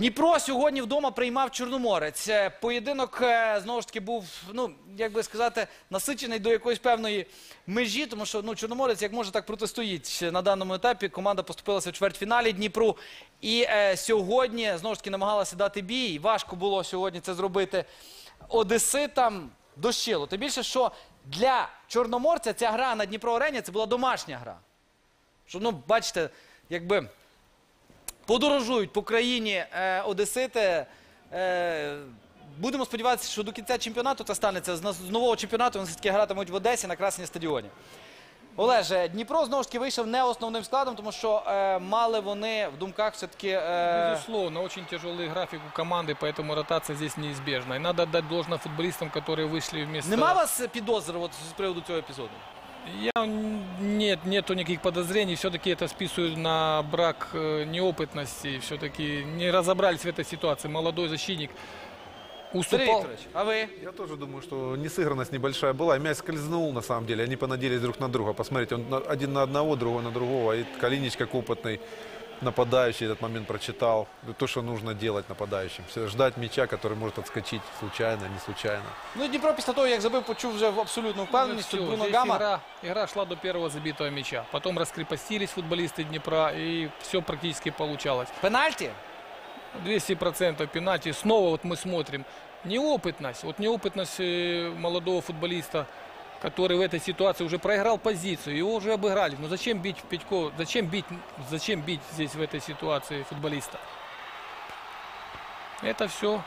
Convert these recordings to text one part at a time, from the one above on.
Дніпро сьогодні вдома приймав Чорноморець. Е, Поєдинок е, знову ж таки був, ну як би сказати, насичений до якоїсь певної межі, тому що ну Чорноморець як може так протистоїть на даному етапі. Команда поступилася в чвертьфіналі Дніпру. І е, сьогодні знову ж таки намагалася дати бій. Важко було сьогодні це зробити одеситам дощило. Тим більше, що для Чорноморця ця гра на Дніпро Арені це була домашня гра. Що, ну, бачите, якби подорожують по країні е, Одесити. Е, будемо сподіватися, що до кінця чемпіонату це станеться. З, нас- з нового чемпіонату вони все-таки гратимуть в Одесі на красній стадіоні. Олеже, Дніпро знову ж таки вийшов не основним складом, тому що е, мали вони в думках все-таки. Е, Безусловно, очень тяжелый график у команды, поэтому ротация здесь неизбежна. И надо отдать должное футболистам, которые вышли вместо... нема у вас підозр от, з приводу цього епізоду? Я нет, нету никаких подозрений. Все-таки это списываю на брак э, неопытности. Все-таки не разобрались в этой ситуации. Молодой защитник Сергій уступал. А ви? Я тоже думаю, что несыгранность небольшая была. Мяч скользнул, на самом деле. Они понадеялись друг на друга. Посмотрите, он один на одного, другой на другого. И Калинич, как опытный нападающий, этот момент прочитал. То, что нужно делать нападающим. Всё, Ждать мяча, который может отскочить случайно, не случайно. Ну, Дніпро після того, як забив, почув вже в абсолютну впевненість. Тут Всё, Бруно здесь Гама. игра, игра шла до первого забитого мяча. Потом раскрепостились футболисты Днепра, и все практически получалось. Пенальті? 200% пенальти. Снова вот мы смотрим. Неопытность. Вот неопытность э, молодого футболиста, который в этой ситуации уже проиграл позицию. Его уже обыграли. Но зачем бить Петько? Зачем бить, зачем бить здесь в этой ситуации футболиста? Это все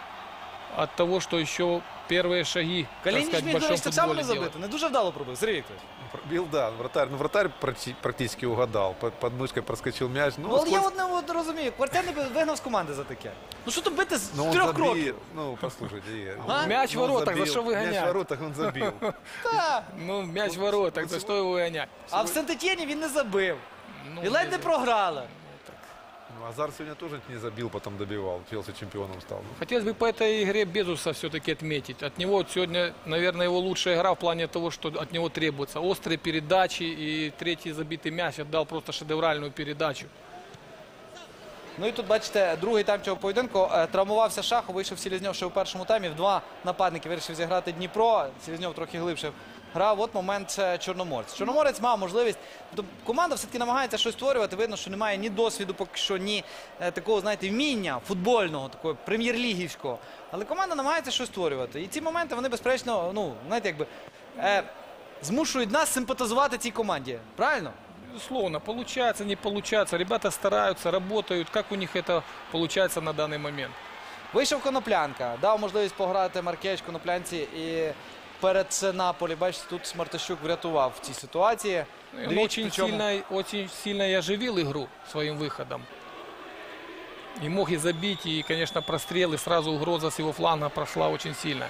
от того, что еще первые шаги, так Калініч сказать, в міг, до большом речі, так само футболе не делать. забити. Не дуже вдало пробив. Сергій Вікторович. Пробил, да, вратарь. Ну, вратарь практи- практически угадал. Под, под мышкой проскочил мяч. Ну, Ну, але я сквозь- от не от розумію, Квартет не вигнав з команди за таке. Ну що тут бити з Ну, он трьох забил. кроків? Ну, послушайте, Игорь. А? Мяч в Ну, он воротах, за забил. что Мяч выгонять? в воротах он забил. Та. Ну, мяч в воротах, за что его гонять? А в Сент-Етєні він не забив. Ну, І ледь не програли. Ну, Азар сегодня тоже не забил, потом добивал. Челси чемпионом стал. Ну, Хотелось бы по этой игре Безуса все-таки отметить. От него вот сегодня, наверное, его лучшая игра в плане того, что от него требуется. Острые передачи и третий забитый мяч отдал просто шедевральную передачу. Ну і тут, бачите, другий тайм цього поєдинку. Е, Травмувався Шахов, вийшов Селізньов ще у першому таймі. В два нападники вирішив зіграти Дніпро. Селізньов трохи глибше грав. От момент е, Чорноморець. Чорноморець мав можливість. Тобто команда все-таки намагається щось створювати. Видно, що немає ні досвіду, поки що, ні е, такого, знаєте, вміння футбольного, такого прем'єр-лігівського. Але команда намагається щось створювати. І ці моменти вони, безперечно, ну, знаєте, якби е, змушують нас симпатизувати цій команді. Правильно? Безусловно, получается, не получается. Ребята стараются, работают. Как у них это получается на данный момент? Вийшов Коноплянка, дав можливість пограти Маркевич Коноплянці і перед Наполі. Бачите, тут Смартащук врятував в цій ситуації. Ну, очень причому- сильно, очень сильно и оживил игру своим выходом. И мог и забить, и, конечно, прострел, и сразу угроза с его фланга прошла очень сильно.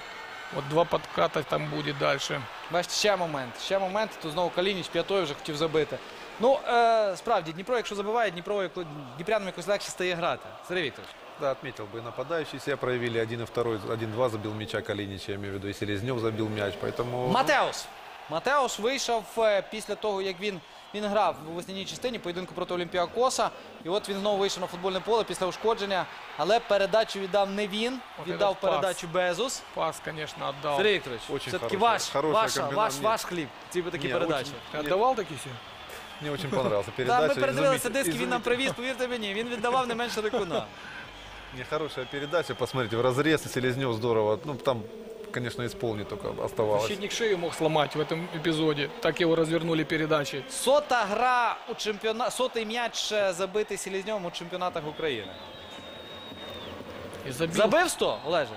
Вот два подката там будет дальше. Бачите, ще момент. Ще момент. Тут знову Калініч п'ятою вже хотів забити. Ну, е, справді, Дніпро, якщо забиває, Дніпро, Дніпрянам якось легше стає грати. Сергій Вікторович. Да, отметил бы. Нападающие себя проявили. Один и второй. Один-два забил мяча Калинич, я имею в виду. И Селезнев забил мяч. Поэтому... Матеус. Матеус вийшов е, після того, як він, він грав у весняній частині поєдинку проти Олімпіакоса. І от він знову вийшов на футбольне поле після ушкодження. Але передачу віддав не він, От віддав пас. передачу Безус. Пас, конечно, отдал. Сергій Вікторович, все-таки ваш, комбина- ваш, ваш хліб, ці такі Ні, передачі. Ты отдавал такие все? Мне очень понравилась Так, передача. ми передивилися диски, він нам привіз, повірте мені, він віддавав не менше дикуна. Не, хорошая передача. Посмотрите, в разрез Селезнев здорово. Ну, там, конечно, исполнить только оставалось. Защитник шею мог сломать в этом эпизоде. Так его развернули передачи. Сота гра у чемпіона... сотий м'яч е, забитий Селізньовим у чемпіонатах України. И забил. Забив 100, Олеже?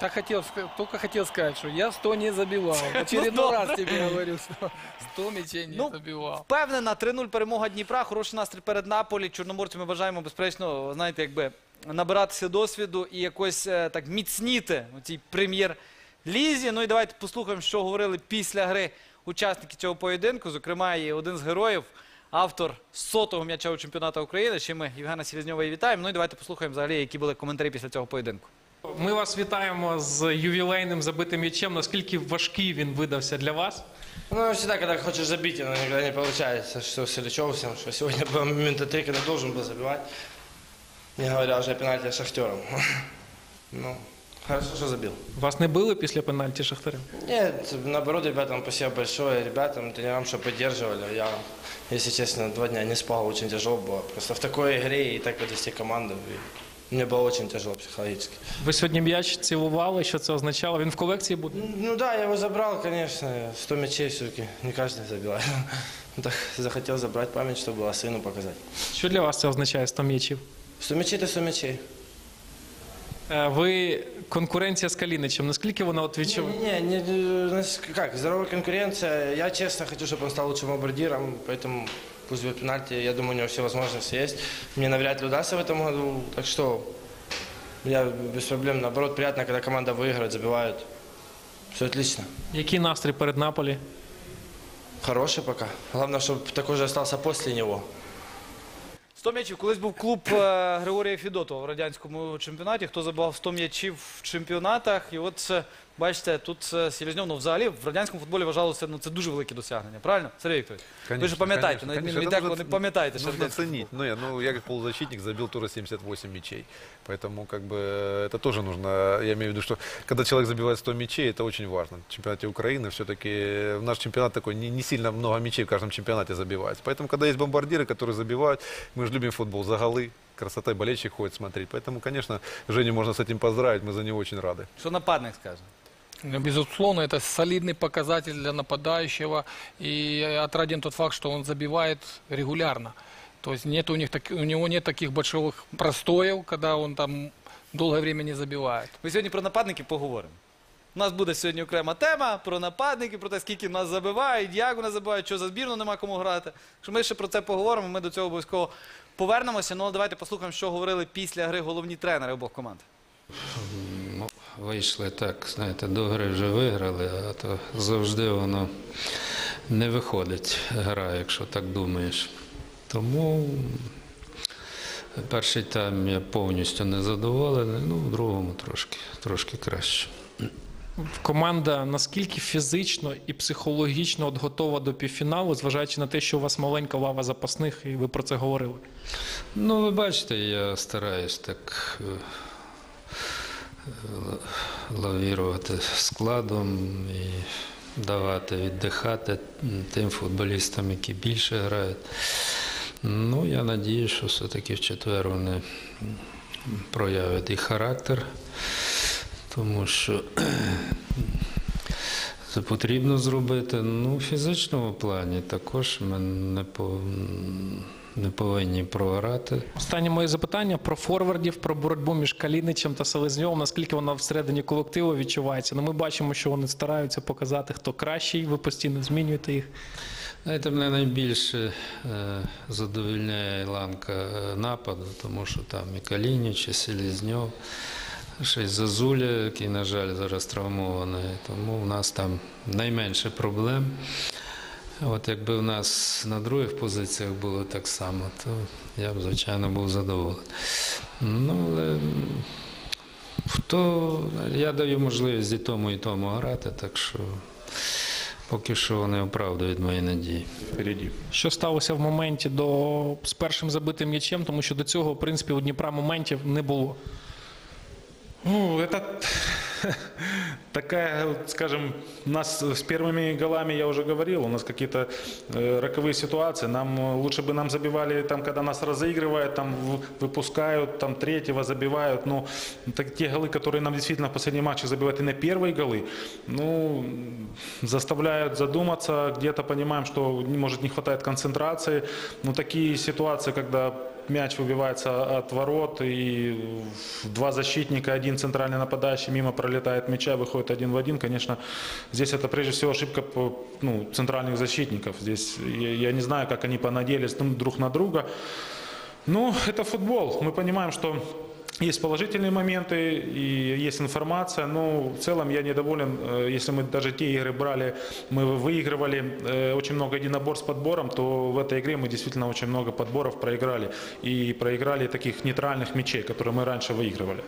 Так хотел, ска- только хотел сказать, что я 100 не забивал. В Ну, очередной раз тебе говорю, что 100 мячей не Ну, забивал. Впевнена, 3-0 перемога Дніпра, хороший настрій перед Наполі. Чорноморцю ми бажаємо, безперечно, знаєте, якби набиратися досвіду і якось е, так міцніти у цій прем'єр-лізі Ну і давайте послухаємо, що говорили після гри учасники цього поєдинку. Зокрема, і один з героїв, автор сотого м'яча у чемпіонату України. Ще ми Євгена Селезньова і вітаємо. Ну і давайте послухаємо взагалі, які були коментарі після цього поєдинку. Ми вас вітаємо з ювілейним забитим м'ячем. Наскільки важкий він видався для вас? Ну, всегда, когда хочешь забить, оно никогда не получается. Что с Ильичевым, что сегодня было момента три, когда должен был забивать. Не говоря уже о пенальти с Шахтером. Ну, хорошо, что забил. Вас не били після пенальті Шахтарем? Нет, наоборот, ребятам спасибо большое, ребятам, тренерам, что поддерживали. Я, если честно, два дня не спал, очень тяжело было. Просто в такой игре и так подвести команду. и мне было очень тяжело психологически. Ви сьогодні м'яч цілували, що це означало? Він в колекції буде? Ну да, я его забрал, конечно. 100 мячей все-таки не каждый забивает. Так захотел забрать память, чтобы было сыну показать. Що для вас це означає 100 м'ячів? 100 мячей – это 100 мячей. Е, Ви конкуренція з Каліничем. Наскільки вона от відчуває? Не, не, не, нас- как, здоровая конкуренция. Я честно хочу, чтобы он стал лучшим бомбардиром, поэтому пусть будет пенальти. Я думаю, у него все возможности есть. Мне навряд ли удастся в этом году, так что я без проблем. Наоборот, приятно, когда команда выигрывает, забивает. Все отлично. Який настрій перед Наполі? Хороший пока. Главное, чтобы такой же остался после него. 100 м'ячів. Колись був клуб е, Григорія Фідотова в радянському чемпіонаті. Хто забивав 100 м'ячів в чемпіонатах. І от е, бачите, тут е, Селезньов, ну взагалі в радянському футболі вважалося, ну це дуже велике досягнення. Правильно? Сергій Вікторович? Ви ж пам'ятаєте, на відміну від Это декого нужно- не пам'ятаєте, що Нужно радянський ценить. Ну, я, ну, я как полузащитник забил тоже 78 мячей. Поэтому как бы это тоже нужно. Я имею в виду, что когда человек забивает 100 мячей, это очень важно. В чемпионате Украины все-таки наш чемпионат такой, не, не сильно много мячей в каждом чемпионате забивается. Поэтому, когда есть бомбардиры, которые забивают, мы же любим футбол за голы, красота и болельщик ходит смотреть. Поэтому, конечно, Женю можно с этим поздравить, мы за него очень рады. Що нападник скаже? Ну, Безусловно, это солидный показатель для нападающего. И отраден тот факт, что он забивает регулярно. То есть нет у, них так- у него нет таких больших простоев, когда он там долгое время не забивает. Ми сьогодні про нападників поговоримо. У нас буде сьогодні окрема тема про нападників, про те, скільки нас забивають, як вони забивають, що за збірну нема кому грати. Що ми ще про це поговоримо, ми до цього обов'язково повернемося. Ну, давайте послухаємо, що говорили після гри головні тренери обох команд. Вийшли так, знаєте, до гри вже виграли, а то завжди воно не виходить гра, якщо так думаєш. Тому перший тайм я повністю не задоволений, ну, в другому трошки, трошки краще. Команда наскільки фізично і психологічно от готова до півфіналу, зважаючи на те, що у вас маленька лава запасних, і ви про це говорили. Ну, ви бачите, я стараюсь так е, лавірувати складом і давати віддихати тим футболістам, які більше грають. Ну, я надію, що все-таки в четвер вони проявлять і характер, тому що це потрібно зробити. Ну, в фізичному плані також ми не, по, не повинні програти. Останнє моє запитання про форвардів, про боротьбу між Каліничем та Селезньовим. Наскільки вона всередині колективу відчувається? Ну, ми бачимо, що вони стараються показати, хто кращий. Ви постійно змінюєте їх. Знаєте, мене найбільше е, задовільняє ланка е, нападу, тому що там і Калініч, і Селізньов, ще й Зазуля, який, на жаль, зараз травмований. Тому в нас там найменше проблем. От якби в нас на других позиціях було так само, то я б, звичайно, був задоволений. Ну, але хто, я даю можливість і тому, і тому грати, так що поки що вони оправдують мої надії. впереди. Що сталося в моменті до з першим забитим м'ячем, тому що до цього, в принципі, у Дніпра моментів не було. Ну, это такая, скажем, у нас с первыми голами, я уже говорил, у нас какие-то э, роковые ситуации. Нам э, лучше бы нам забивали, там, когда нас разыгрывают, там выпускают, там третьего забивают. Ну, так, те голы, которые нам действительно в последнем матче забивают и на первые голы, ну, заставляют задуматься. Где-то понимаем, что может не хватает концентрации. Ну, такие ситуации, когда мяч выбивается от ворот, и два защитника, один центральный нападающий мимо пролетает мяча, выходит один в один. Конечно, здесь это прежде всего ошибка ну, центральных защитников. Здесь я, я не знаю, как они понадеялись ну, друг на друга. Ну, это футбол. Мы понимаем, что есть положительные моменты и есть информация, но в целом я недоволен, э, если мы даже те игры брали, мы выигрывали э, очень много единоборств с подбором, то в этой игре мы действительно очень много подборов проиграли. И проиграли таких нейтральных мячей, которые мы раньше выигрывали.